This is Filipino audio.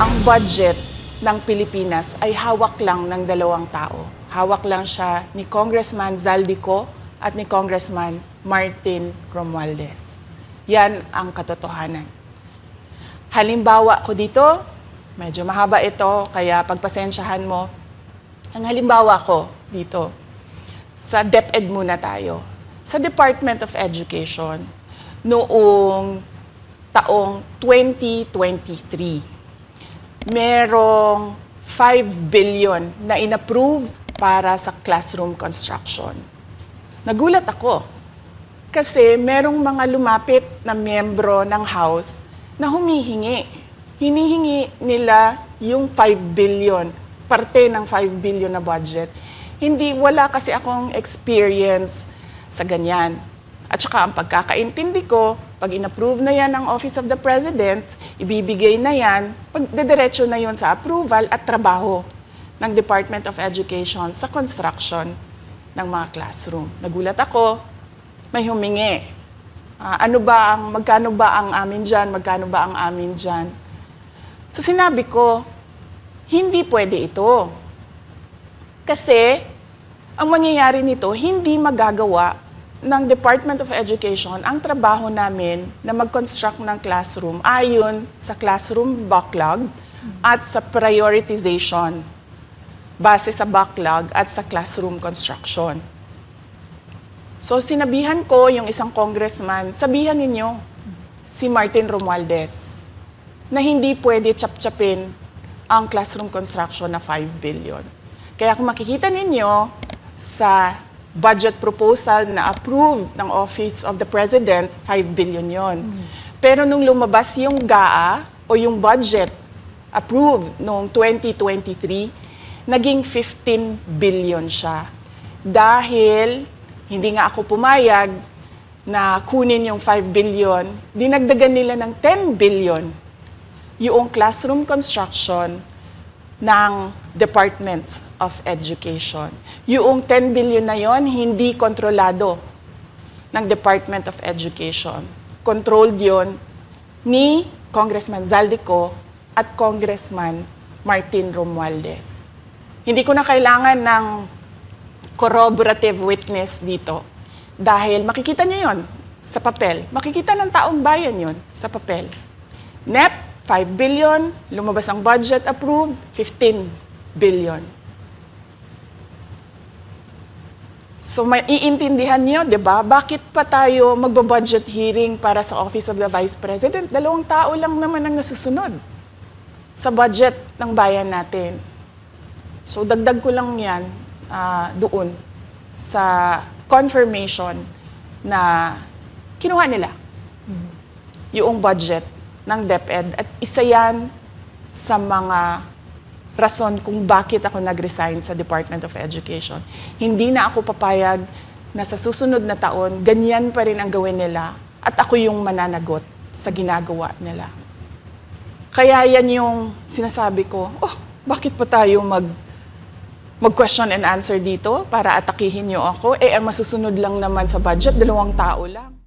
ang budget ng Pilipinas ay hawak lang ng dalawang tao. Hawak lang siya ni Congressman Zaldico at ni Congressman Martin Romualdez. Yan ang katotohanan. Halimbawa ko dito, medyo mahaba ito, kaya pagpasensyahan mo. Ang halimbawa ko dito, sa DepEd muna tayo. Sa Department of Education, noong taong 2023, merong 5 billion na inapprove para sa classroom construction. Nagulat ako kasi merong mga lumapit na miyembro ng House na humihingi. Hinihingi nila yung 5 billion, parte ng 5 billion na budget. Hindi, wala kasi akong experience sa ganyan. At saka ang pagkakaintindi ko, pag inapprove na yan ng Office of the President, ibibigay na yan, pagdediretso na yon sa approval at trabaho ng Department of Education sa construction ng mga classroom. Nagulat ako, may humingi. Ah, ano ba ang, magkano ba ang amin dyan, magkano ba ang amin dyan? So sinabi ko, hindi pwede ito. Kasi, ang mangyayari nito, hindi magagawa ng Department of Education ang trabaho namin na mag-construct ng classroom ayon sa classroom backlog at sa prioritization base sa backlog at sa classroom construction. So sinabihan ko yung isang congressman, sabihan ninyo si Martin Romualdez na hindi pwede chap-chapin ang classroom construction na 5 billion. Kaya kung makikita ninyo sa budget proposal na approved ng Office of the President, 5 billion yon. Pero nung lumabas yung GAA o yung budget approved noong 2023, naging 15 billion siya. Dahil hindi nga ako pumayag na kunin yung 5 billion, dinagdagan nila ng 10 billion yung classroom construction ng Department of Education. Yung 10 billion na yon hindi kontrolado ng Department of Education. Controlled yon ni Congressman Zaldico at Congressman Martin Romualdez. Hindi ko na kailangan ng corroborative witness dito dahil makikita niyo yon sa papel. Makikita ng taong bayan yon sa papel. NEP, 5 billion. Lumabas ang budget approved, 15 billion. So may iintindihan niyo, 'di ba? Bakit pa tayo magbo-budget hearing para sa Office of the Vice President? Dalawang tao lang naman ang nasusunod sa budget ng bayan natin. So dagdag ko lang 'yan ah, doon sa confirmation na kinuha nila yung budget ng DepEd at isa yan sa mga rason kung bakit ako nag-resign sa Department of Education. Hindi na ako papayag na sa susunod na taon, ganyan pa rin ang gawin nila at ako yung mananagot sa ginagawa nila. Kaya yan yung sinasabi ko, oh, bakit pa tayo mag mag-question and answer dito para atakihin niyo ako? Eh, ang masusunod lang naman sa budget, dalawang tao lang.